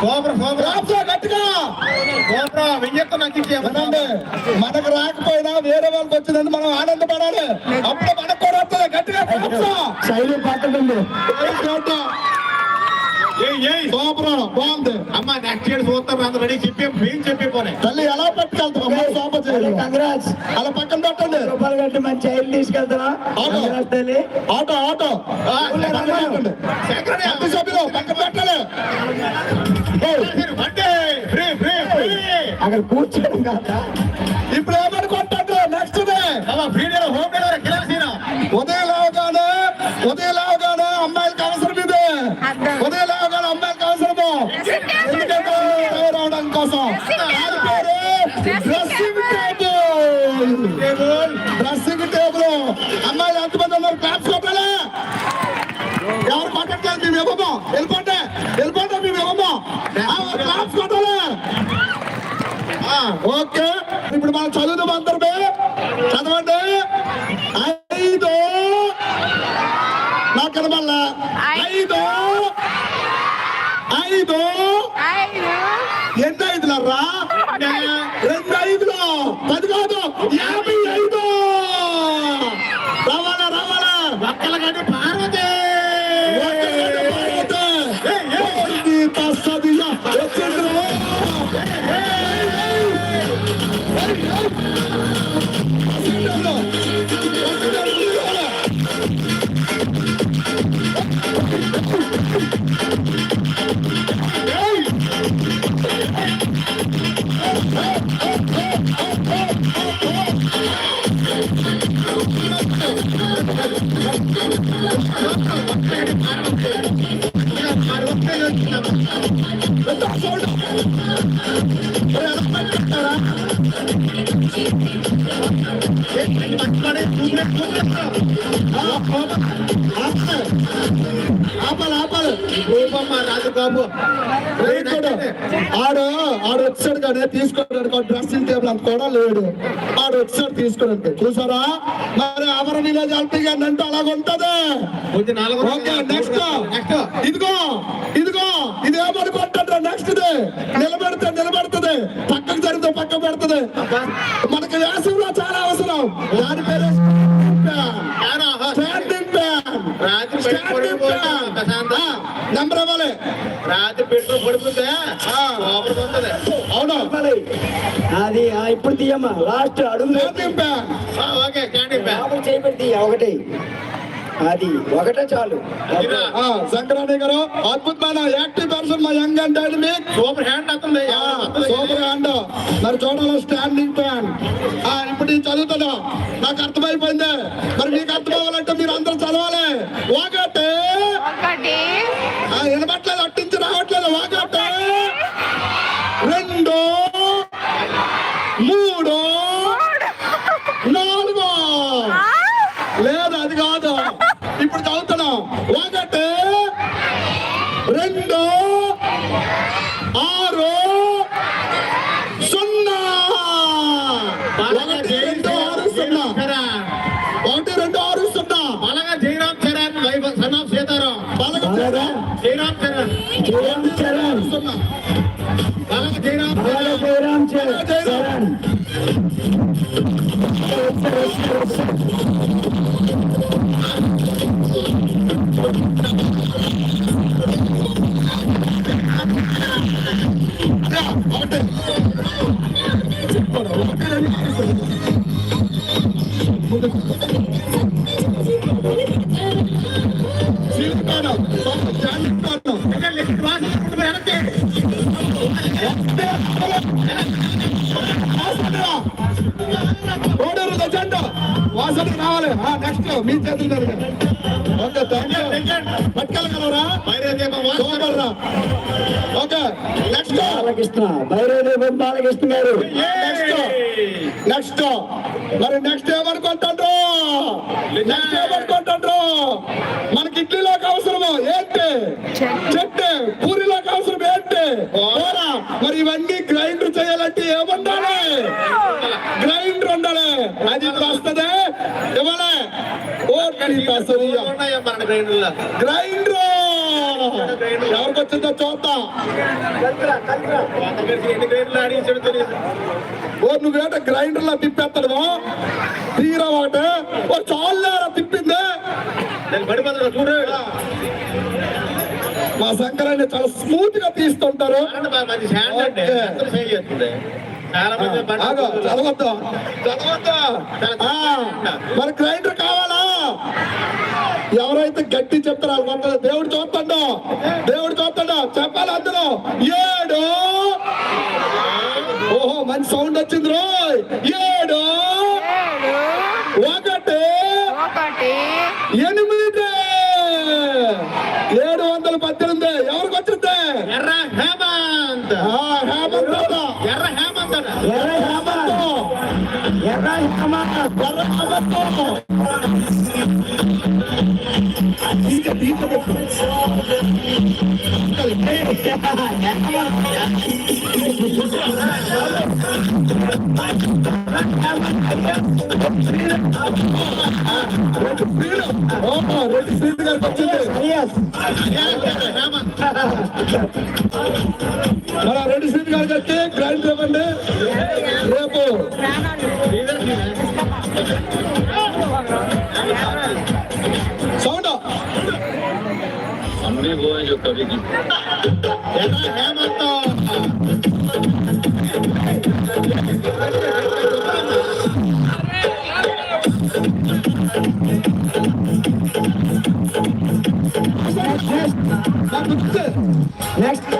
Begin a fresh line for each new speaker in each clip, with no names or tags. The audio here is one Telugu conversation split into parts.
సూపర్ సూపర్
రాప్సా గట్టిగా.
సూపర్ వెయ్యొక్క నాకు
వినండి మనకు రాకపోయినా వేరే వాళ్ళకి వచ్చిందని మనం ఆనందపడాలి. అప్పుడు మనకు కూడా వస్తుంది. గట్టిగా.
శైలి పట్టదండి
బాగుంది.
అమ్మ నెక్స్ట్ ఇయర్ చూస్తాం అందరూ చెప్పి ఏం చెప్పి పోనీ
తల్లి ఎలా పట్టుకెళ్తాం అమ్మ సూపర్ చేయాలి
కంగ్రాట్స్
అలా పక్కన పెట్టండి.
రూపాయలు కట్టి చైల్డ్ తీసుకెళ్తారా
ఆటో. ఆటో
ఆ,
పక్కన సభ్యులు పెట్టాలి.
అక్కడ కూర్చోడం కాదా?
ఇప్పుడు ఏమని కొట్టండి నెక్స్ట్
అమ్మ ఫ్రీ డేలో హోమ్ డెలివరీ కిరాసీనా
ఉదయం లేవగానే ఉదయం లేవగానే అమ్మాయిలకి అవసరం ఇది. ఉదయం ఆపాలి ఆపాలి
రూపమ్మ రాజు బాబు
ఆడు ఆడు వచ్చాడు కానీ తీసుకోవడానికి డ్రెస్సింగ్ టేబుల్ అంత కూడా లేడు ఆడు వచ్చాడు తీసుకోవడానికి చూసారా మరి అవర విలేజ్ అల్పి అంటే అలాగ ఉంటది నెక్స్ట్ ఇదిగో ఇదిగో ఇది ఏమనుకుంటాడు నెక్స్ట్ ఇది నిలబెడితే నిలబెడుతుంది. పక్కకు జరిగితే పక్క పెడుతుంది. మనకి వేసవిలో చాలా అవసరం. దాని పేరు స్టాండింగ్
బయట
స్టాండింగ్ నెంబర్ ఇవ్వాలి.
రాత్రి పెట్రోల్ పడిపోతే
అవును.
అది ఆ, ఇప్పుడు తీయమ్మా. లాస్ట్ అడుగు
ఓకే
ఒకటి. అది ఒకటే చాలు.
శంకరాణి గారు అద్భుతమైన యాక్టివ్ పర్సన్ మా young and dynamic.
Super hand వస్తుంది
సూపర్ హ్యాండ్. మరి చూడాలి స్టాండింగ్ ఫ్యాన్ ఆ ఇప్పుడు నేను చదువుతాను నాకు అర్థమైపోయింది. మరి మీకు అర్థం అవ్వాలంటే మీరు అందరూ చదవాలి. ఒకటి వినపట్లేదు అట్టించి రావట్లేదు. ఒకటి రెండు మూడు నాలుగు లేదు అది కాదు ఇప్పుడు
Oh, వాసన
రావాలి నెక్స్ట్ మీ చేతులు ఓకే పట్టుకెళ్ళగలరా నెక్స్ట్
బాలకృష్ణ భైరవదేవం బాలకృష్ణ గారు.
నెక్స్ట్ నెక్స్ట్ మరి నెక్స్ట్ ఏమనుకుంటాడు నెక్స్ట్ ఏమనుకుంటాడు మనకి ఇడ్లీలోకి అవసరము? ఏంటి? చెట్టు. పూరిలోకి అవసరం ఏంటి? మరి ఇవన్నీ గ్రైండర్ చేయాలంటే ఏముండాలి? గ్రైండర్ ఉండాలి. అది వస్తుంది. ఇవ్వాలి ఓ
ఉన్నాయా మన ట్రైన్లో
గ్రైండర్ ఎవరికి వచ్చిందో చూద్దాం
ఎన్ని గేట్లు ఆడించాడు తెలియదు
ఓ నువ్వేట గ్రైండర్లో తిప్పేస్తాడు తీరా ఒకటి ఓ చాలేరా తిప్పింది
నేను పడిపోతున్నా చూడు
మా శంకరాన్ని చాలా స్మూత్గా తీస్తుంటారు చదవద్దు. చదవద్దు. మరి గ్రైండర్ కావాలా? ఎవరైతే గట్టి చెప్తారో వాళ్ళు దేవుడు చూస్తాడు దేవుడు చూస్తాడు. చెప్పాలి అందులో. ఏడు. ఓహో మంచి సౌండ్ వచ్చింది రోయ్. ఏడు. ఒకటి.
ఒకటి.
ఎనిమిది. ఏడు వందల పద్దెనిమిది. ఎవరికి వచ్చింది?
హేమంత్.
హేమంత్ అన్న.
ఎర్ర హేమంత్ అన్న
ఎర్ర హేమ ఎర్ర హేమ
ఎర్ర హేమంత్. ఓహో, రెడ్డి శ్రీధర్ గారికి వచ్చింది మన రెడ్డి శ్రీధర్ గారికి వచ్చి గ్రైండర్
అన్నీ పోయి చెప్తాడు ఎర్ర హేమంత్
నెక్స్ట్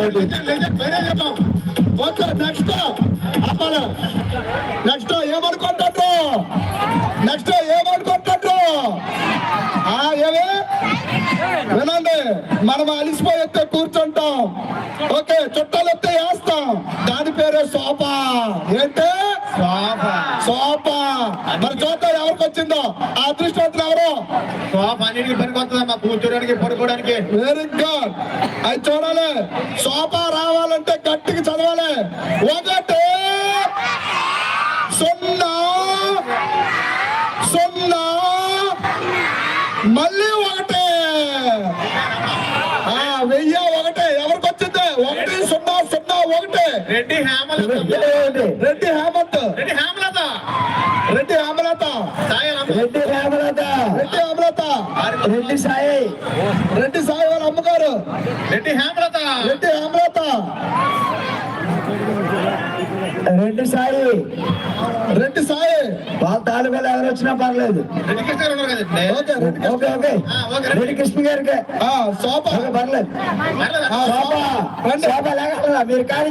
ఓకే వచ్చిందో? ఆ అదృష్టవంతులు ఎవరు?
సోఫా అన్నిటికీ పనికొస్తుందమ్మా కూర్చోడానికి పడుకోవడానికి.
వెరీ గుడ్ అది చూడాలి. సోఫా రావాలంటే గట్టిగా చదవాలి. ఒకటి సున్నా సున్నా మళ్ళీ ఒకటి ఆ వెయ్యి ఒకటి ఎవరికి వచ్చింది ఒకటి సున్నా సున్నా ఒకటి
రెడ్డి హేమలత
రెడ్డి హేమంత్
రెడ్డి హేమలత
రెడ్డి హేమలత
సాయి
రెడ్డి హేమలత
రెడ్డి హేమలత
రెడ్డి సాయి.
రెడ్డి సాయి వాళ్ళ అమ్మగారు.
రెడ్డి హేమలత.
రెడ్డి హేమలత.
రెడ్డి సాయి. వాళ్ళ తాలూకాలు ఎవరు వచ్చినా పర్లేదు.
ఓకే. రెడ్డి.
కృష్ణ గారికి.
సోఫా.
పర్లేదు. లేకుండా మీరు ఖాళీ.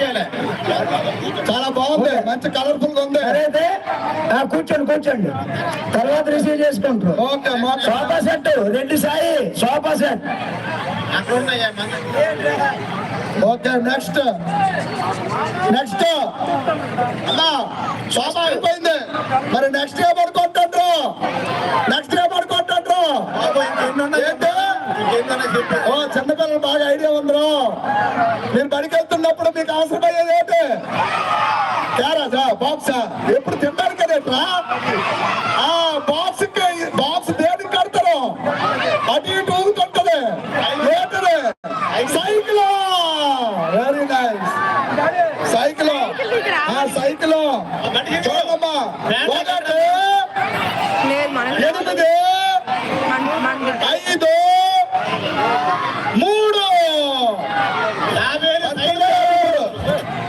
చేయాలి.
చాలా బాగుంది. మంచి కలర్ఫుల్గా ఉంది.
సరైతే కూర్చోండి కూర్చోండి. తర్వాత రిసీవ్ చేసుకుంటారు. Sofa set Reddy Sai sofa set.
అక్కడ
ఓకే నెక్స్ట్ నెక్స్ట్ అమ్మా సోఫా అయిపోయింది. మరి నెక్స్ట్ ఏ పడుకుంటారు నెక్స్ట్ ఏ పడుకుంటారు ఓ చిన్నపిల్లలు బాగా ఐడియా ఉందరు. మీరు బడికి వెళ్తున్నప్పుడు మీకు అవసరమయ్యేది ఏంటి? క్యారాజా బాక్సా? ఎప్పుడు తింటారు కదేట్రా ఆ బాక్స్ బాక్స్ దేనికి కడతారు? అటు ఇటు ఊగుతుంటది ఏంటది సైకిల్ వెరీ నైస్ సైకిల్ ఆ సైకిల్ చూడమ్మా ఒకటి
లేదు మనం
ఎనిమిది
మన- మన-
ఐదు మూడు
తాబేలు శైలు.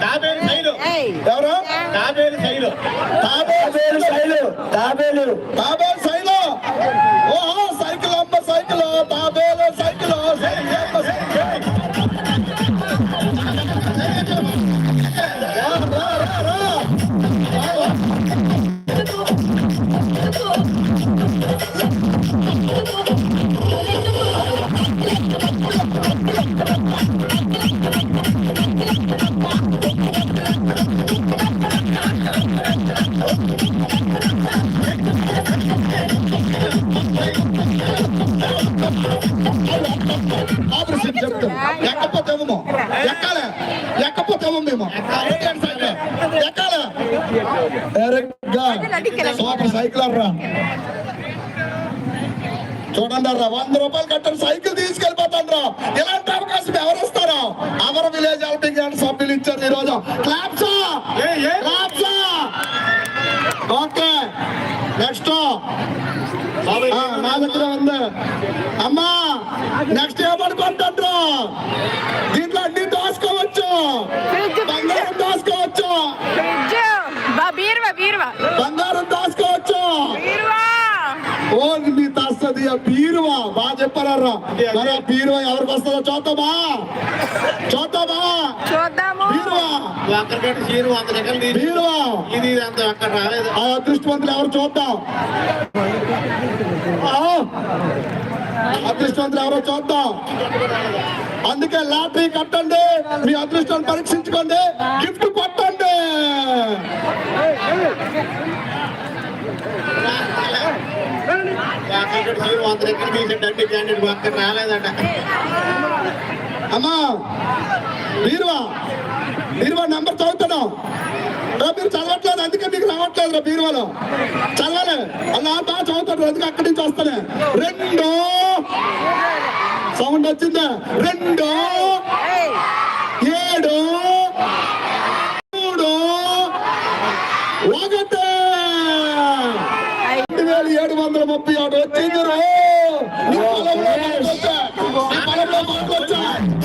తాబేలు శైలు.
ఏయ్,
ఎవరు
తాబేలు
తాబేలు తాబేలు.
తాబేలు. విలేజ్ అవుటింగ్ అండ్ సభ్యులు ఇచ్చారు ఈ రోజు క్లాప్స్? ఓకే. నెక్స్ట్. నా దగ్గర ఉంది. అమ్మా నెక్స్ట్ ఏమనుకుంటారు దీంట్లో అన్ని దోసుకోవచ్చు బంగారం దోసుకోవచ్చు బంగారం దాచుకోవచ్చు.
బీరువా.
ఓ నీ తస్తది ఆ బీరువా. బాగా చెప్పారా మరి ఆ బీరువా చూద్దాము.
చీరు వంద
బీరువా?
ఇది అంత అక్కడ రాలేదు.
ఆ అదృష్టవంతులు ఎవరు చూద్దాం? ఆ, అదృష్టవంతులు ఎవరో చూద్దాం. అందుకే లాటరీ కట్టండి మీ అదృష్టాన్ని పరీక్షించుకోండి గిఫ్ట్ కొట్టండి.
వంద రకాలు తీసి డబ్బి క్యాండిడేట్ ఒక్కరు రాలేదట.
అమ్మా బీరువా బీరువా నంబర్ చదువుతాను రా, మీరు చదవట్లేదు అందుకే మీకు రావట్లేదు రా బీరువాలో. చదవాలి. అలా బాగా చదువుతాడు అందుకే అక్కడి నుంచి వస్తానే రెండు. సౌండ్ వచ్చిందా? రెండు. ఏడు. మూడు. ఒకటి. రెండు వేల ఏడు వందల ముప్పై ఆరు వచ్చింది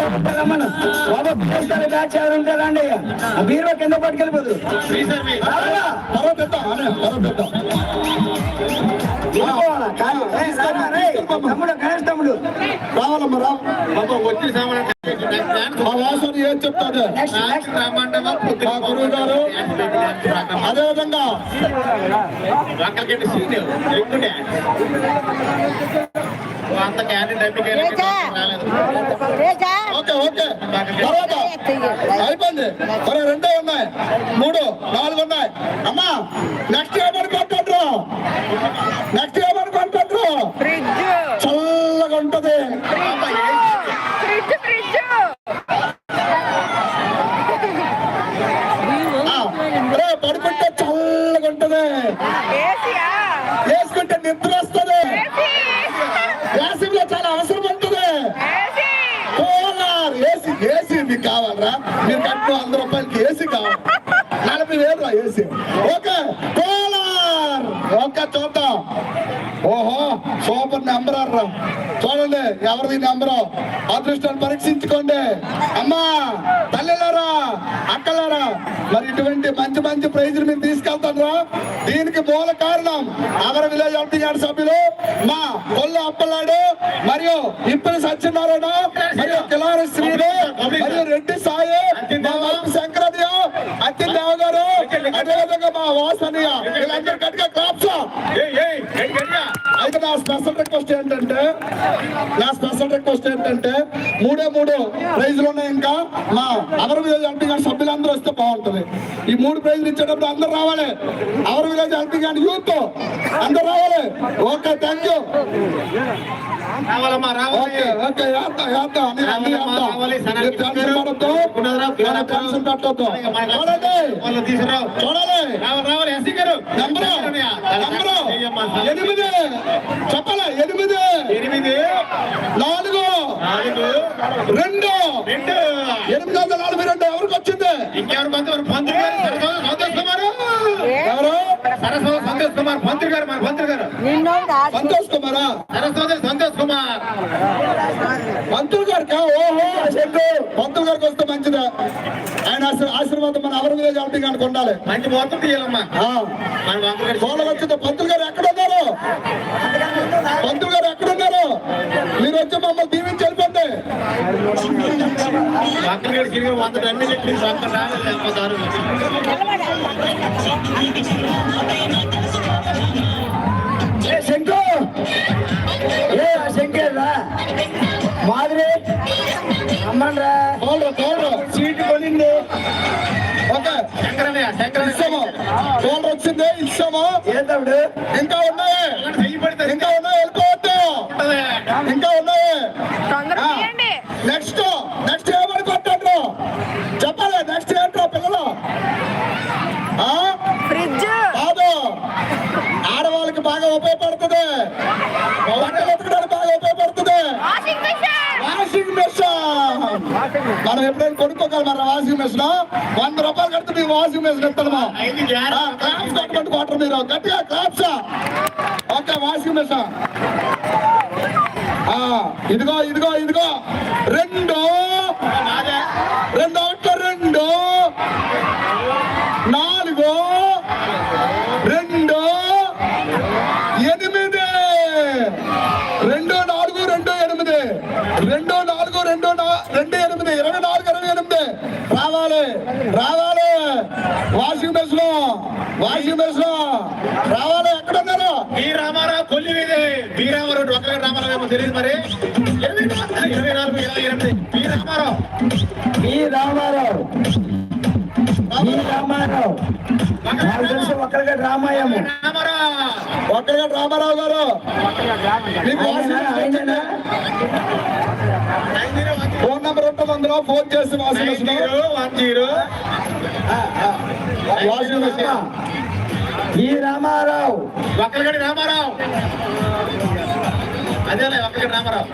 ఏడు ముప్పై సరిపోయింది బీరువా.
బీరువా కింద పట్టుకెళ్ళిపోదు
తర్వాత ఇద్దాం.
తమ్ముడు గణేష్ తమ్ముడు
రావాలమ్మా రా
బాబా వచ్చి
మా వాసన ఏం చెప్తాడు మా గురువు గారు
అంత క్యాండిడేట్
ఓకే ఓకే. తర్వాత అయిపోయింది. మరి రెండే ఉన్నాయి. మూడు నాలుగు ఉన్నాయి. అమ్మా నెక్స్ట్ ఏమని కొంటారు నెక్స్ట్ ఏమని కొంటారు చల్లగా ఉంటది
ఫ్రిడ్జ్ ఫ్రిడ్జ్
ఆ, రే, పడుకుంటే చల్లగా ఉంటది
ఏసీయా
వేసుకుంటే నిద్ర వస్తుంది
ఏసీ
వేసవిలో చాలా అవసరం ఉంటుంది
ఏసీ
సార్ ఏసీ ఏసీ మీకు కావాలరా? మీరు కట్టిన వంద రూపాయలకి ఏసీ కావాలి. నలభై వేలు ఏసీ. ఓకే ఓకే చూద్దాం. ఓహో సూపర్ నెంబర్ రా చూడండి ఎవరిది నెంబరు? అదృష్టాన్ని పరీక్షించుకోండి. అమ్మా తల్లిలారా అక్కలారా మరి ఇటువంటి మంచి మంచి ప్రైజులు మీరు తీసుకెళ్తారా? దీనికి మూల కారణం అవర విలేజ్ అవుటింగ్ సభ్యులు మా కొల్లు అప్పలాడు మరియు ఇప్పుడు సత్యనారాయణ మరియు కిలారి శ్రీడు మరియు రెడ్డి సాయి మా వరపు శంకరయ్య అత్తిదేవ గారు అదేవిధంగా మా వాసనయ్య. వీళ్ళందరూ గట్టిగా క్లాప్ అయితే నా స్పెషల్ రిక్వెస్ట్ ఏంటంటే నా స్పెషల్ రిక్వెస్ట్ ఏంటంటే మూడే మూడు ప్రైజులు ఉన్నాయి ఇంకా. మా అవర్ విలేజ్ ఎంపీ గారి సభ్యులందరూ వస్తే బాగుంటుంది. ఈ మూడు ప్రైజులు ఇచ్చేటప్పుడు అందరూ రావాలి. అవర్ విలేజ్ ఎంపీ గారి యూత్ అందరూ రావాలి. ఓకే థ్యాంక్ యూ చూడాలి
రావాలి. ఎస్సీ గారు.
ఎనిమిది. చెప్పాలి? ఎనిమిది.
ఎనిమిది.
నాలుగు.
నాలుగు.
రెండు.
రెండు.
ఎనిమిది వందల నలభై రెండు ఎవరికి వచ్చింది?
ఇంకెవరు పంతులు పంతులు గారు సంతోష్ కుమార్.
ఎవరు?
సరస్వతి సంతోష్ కుమార్ పంతులు గారు మన పంతులు గారు.
సంతోష్ కుమారా?
సరస్వతి సంతోష్ కుమార్.
మంత్రులు గారికి? ఓహో. మంత్రులు గారికి వస్తే ఆశీర్వాదం మన అవర్ విలేజ్ అవుటింగ్ గారికి ఉండాలి
మంచి మొత్తం తీయాలమ్మా.
గోడ వచ్చింది పంతులు గారు ఎక్కడ ఉన్నారు? పంతులు గారు ఎక్కడ ఉన్నారు? మీరు వచ్చి మమ్మల్ని దీవించి వెళ్ళిపోండి.
ఏ శంకర్? మాదిరి అమ్మన్రా
శంకరనే
శంకరనే ఇచ్చాము
వచ్చిందే ఇచ్చాము మనం ఎప్పుడైనా కొనుక్కోగలం మన వాషింగ్ మెషిన్? వంద రూపాయలు కడితే మీకు వాషింగ్ మెషిన్ ఇస్తామా. క్లాప్స్ కొట్టుకుంటూ కొట్టరు మీరు. గట్టిగా క్లాప్స్. Okay washing machine. ఇదిగో ఇదిగో ఇదిగో. రెండు
నాదే.
రెండు ఒకటి రెండు నాలుగు రెండు ఎనిమిది రెండు నాలుగు రెండు ఎనిమిది రెండు నాలుగు రెండు నా- రెండు ఎనిమిది ఇరవై నాలుగు ఇరవై ఎనిమిది రావాలి రావాలి వాషింగ్ మెషిన్ వాషింగ్ మెషిన్ రావాలి ఎక్కడ ఉన్నారు
బి రామారావు కొల్లి వీధి బి రామారావు ఒక్కరే రామారావు తెలియదు మరి. ఇరవై నాలుగు ఇరవై ఎనిమిది బి రామారావు.
ఈ రామారావు. ఈ రామారావు. నాకు తెలిసి ఒక్కరిగా రామాయము.
ఒక్కగా రామారావు. గారు. ఫోన్ నెంబర్ ఉంటుంది అందులో ఫోన్ చేసి
జీరో వన్ జీరో.
ఈ రామారావు.
ఒక్కరిగడి రామారావు. అదేలే ఒక్కరిగడి రామారావు.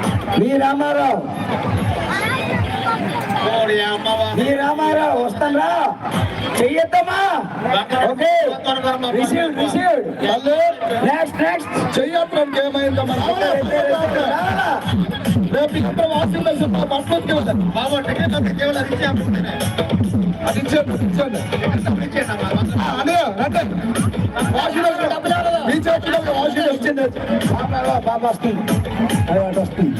ఈ రామారావు. ఈ రామారావు వస్తారా చెయ్యొద్దమ్మా. ఓకే. రిసీవ్ రిసీవ్
మళ్ళీ
నెక్స్ట్ నెక్స్ట్
చెయ్యత్రానికి ఏమైందమ్మా రేపు ఇక్కడ మా వెళ్ళండి
బాబు టికెట్ కేవలం అది
మీ చేతిలో వాషింగ్
వస్తుంది. అది వస్తుంది.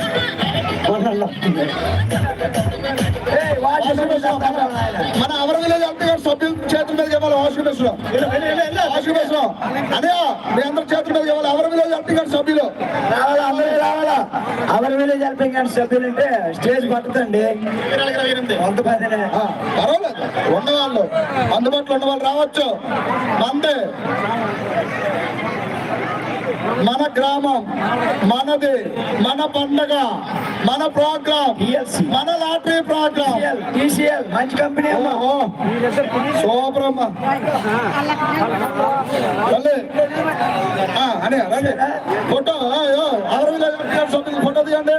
మన అవర్ విలేజ్ ఎంపీ సభ్యుల చేతుల మీద ఇవ్వాలి వాషింగ్ మెషిన్ వాషింగ్ మెషిన్ అదే మీ అందరి చేతుల మీద ఇవ్వాలి అవర్ విలేజ్ గారు సభ్యులు
రావాలా అందరూ రావాలా our village helping hand stage పట్టుతండి.
ఇరవై
వంద పదినే
పర్వాలేదు. ఉన్నవాళ్ళు అందుబాటులో ఉన్న వాళ్ళు రావచ్చు. మంది. మన గ్రామం మనది మన పండగ. మన ప్రోగ్రామ్. మన లాటరీ ప్రోగ్రామ్
టీసీఎల్ మంచి కంపెనీ
ఓహో. సూపర్ అమ్మా అని రండి ఫోటో ఆరు వేల సభ్యులు ఫోటో తీయండి.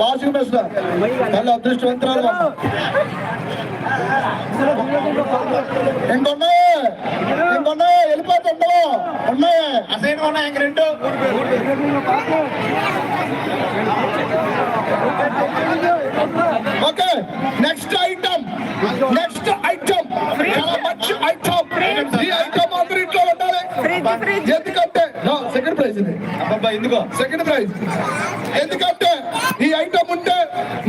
వాషింగ్ మెషిన్ అదృష్టవంతురాలు. ఇంకొన్నాయి ఇంకొన్నాయి వెళ్ళిపోతుండవు ఉన్నాయి
అసైన్ ఉన్నాయి ఇంక రెండు.
Okay next item. Next item. చాలా మంచి ఐటమ్. ఈ ఐటమ్ అందరి ఇంట్లో ఉండాలి. ఎందుకంటే సెకండ్ ప్రైజ్ ఇది.
అబ్బాబా ఎందుకో?
సెకండ్ ప్రైజ్ ఎందుకంటే ఈ ఐటమ్ ఉంటే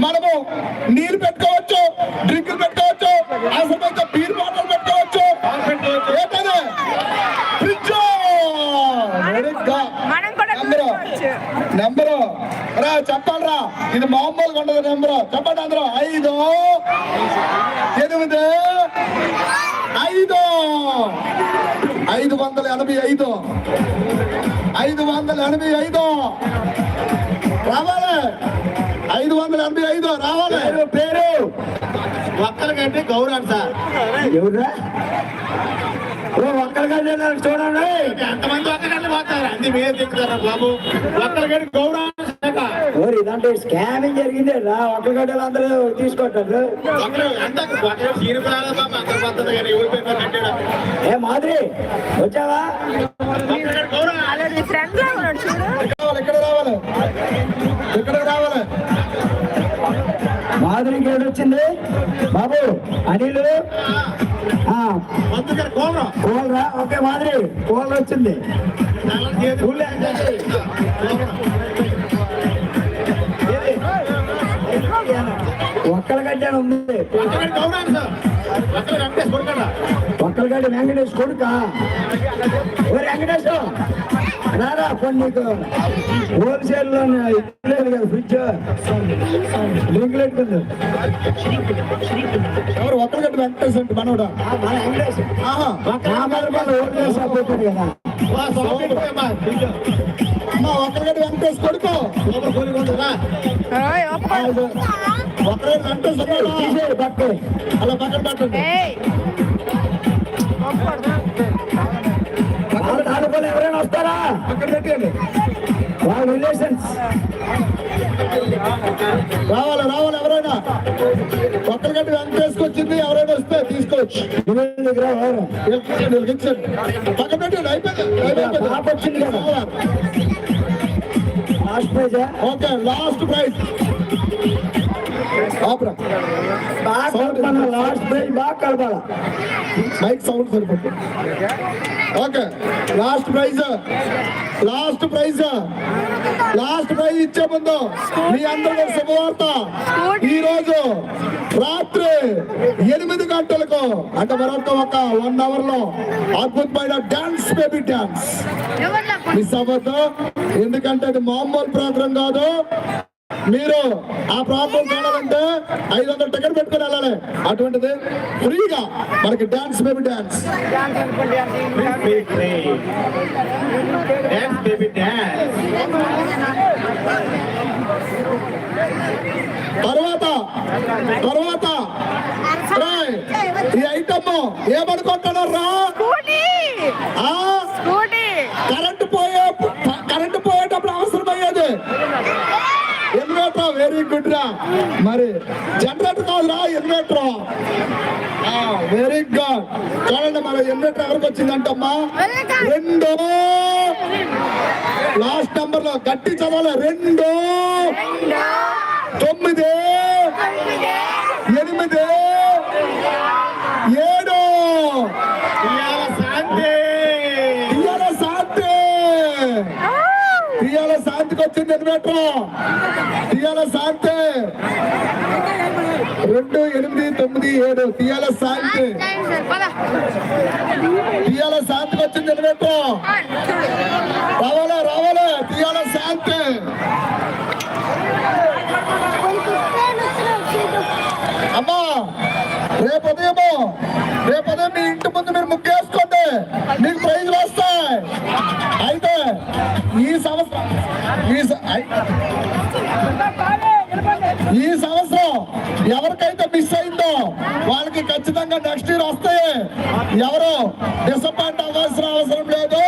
మనము నీరు పెట్టుకోవచ్చు డ్రింక్ పెట్టుకోవచ్చు అవసరమైతే బీర్ బాటిల్ పెట్టుకోవచ్చు. నెంబరు రా చెప్పాలరా. ఇది మామూలుగా ఉండదు నెంబరు చెప్పండి అందరూ. ఐదు. ఎనిమిది. ఐదు. ఐదు వందల ఎనభై ఐదు. ఐదు వందల ఎనభై ఐదు. ఐదు వందల ఎనభై ఐదు రావాలి.
పేరు పేరు.
ఒక్కరికంటే గౌరవం సార్.
ఎవరురా? చూడండి.
ఎంతమంది ఒక్కరికంటే పోతారు? అన్ని మీద దిక్కుతారా బాబు. ఒక్కరికంటే గౌరవం శాఖ
ఓరి ఇదంటే స్కామింగ్ జరిగింది. రా అందరూ తీసుకుంటారు ఏ మాదిరి వచ్చావా?
రావాలి ఇక్కడ రావాలి?
ఆధునిక వచ్చింది. బాబు అనిల్. ఆ, కోల్రా ఓకే మాదిరి కోల్ వచ్చింది. ఒక్కల ఒక్కరి గడ్డ ఉంది
ఒక్కరు వెంకటేష్
కొడుక? ఓ వెంకటేష్ రారా కొన్ని నీకు. హోల్సేల్లో లేదు కదా ఫ్రిడ్జ్. లింక్ పెట్టుకుంది
ఎవరు ఒక్కరిగడ్డ వెంకటేష్ అంటే మనోడా?
హోల్సేల్ షాప్ పెట్టాడు కదా.
ఒక్కరిగడ్డ వెంకటేష్ కొడుకు. ఒక్కరిగడ్డ వెంకటేష్ అలా పక్కన పెట్టండి.
ఏయ్
వాళ్ళ ఎవరైనా వస్తారా
పక్కన
వాళ్ళ రిలేషన్స్
రావాలా రావాలి ఎవరైనా ఒక్కరిగడ్డ వెంకటేష్కి వచ్చింది ఎవరైనా వస్తే తీసుకోవచ్చు పక్కన పెట్టండి అయిపోయింది
last prize
okay last prize. ఆపరా.
లాస్ట్ ప్రైజ్ బాగా కలపాలి.
మైక్ సౌండ్ సరిపోతుంది okay last prize last prize last prize ఇచ్చే ముందు మీ అందరికీ శుభవార్త. ఈ రోజు రాత్రి ఎనిమిది గంటలకు అంటే మరొక ఒక వన్ అవర్లో అద్భుతమైన డాన్స్ బేబీ డాన్స్ మిస్ అవ్వద్దు. ఎందుకంటే అది మామూలు ప్రోగ్రాం కాదు. మీరు ఆ ప్రోగ్రాం చూడాలంటే ఐదు వందల టికెట్ పెట్టుకుని వెళ్ళాలి అటువంటిది ఫ్రీగా మనకి dance baby dance.
Dance, baby, dance.
తర్వాత తర్వాత రేయ్, ఈ ఐటమ్ ఏమనుకుంటున్నారా మరి జనరేటర్ కాదురా ఇన్వర్టర్ వెరీ గుడ్ చూడండి మన ఇన్వర్టర్ ఎవరికి వచ్చిందంటమ్మా? రెండు. లాస్ట్ నంబర్లో గట్టి చదవాలి. రెండు తొమ్మిది ఎనిమిది ఏడు
ఇవాళ శాంతి.
ఇయ్యాల శాంతి ఇయ్యాల శాంతికి వచ్చింది ఇన్వర్టర్ ఇయ్యాల శాంతి రెండు ఎనిమిది తొమ్మిది ఏడు తీయాల శాంతి తీయాల శాంతికి వచ్చింది రావాలా రావాలా? తీయాల శాంతి అమ్మా రేపు ఉదయము రేపు ఉదయం మీ ఇంటి ముందు మీరు ముగ్గేసుకోండి. మీకు ప్రైజ్లు వస్తాయి. అయితే ఈ సంవత్సరం ఈ సంవత్సరం ఎవరికైతే మిస్ అయిందో వాళ్ళకి ఖచ్చితంగా నెక్స్ట్ ఇయర్ వస్తాయి ఎవరు డిసప్పాయింట్ అవ్వాల్సిన అవసరం లేదు.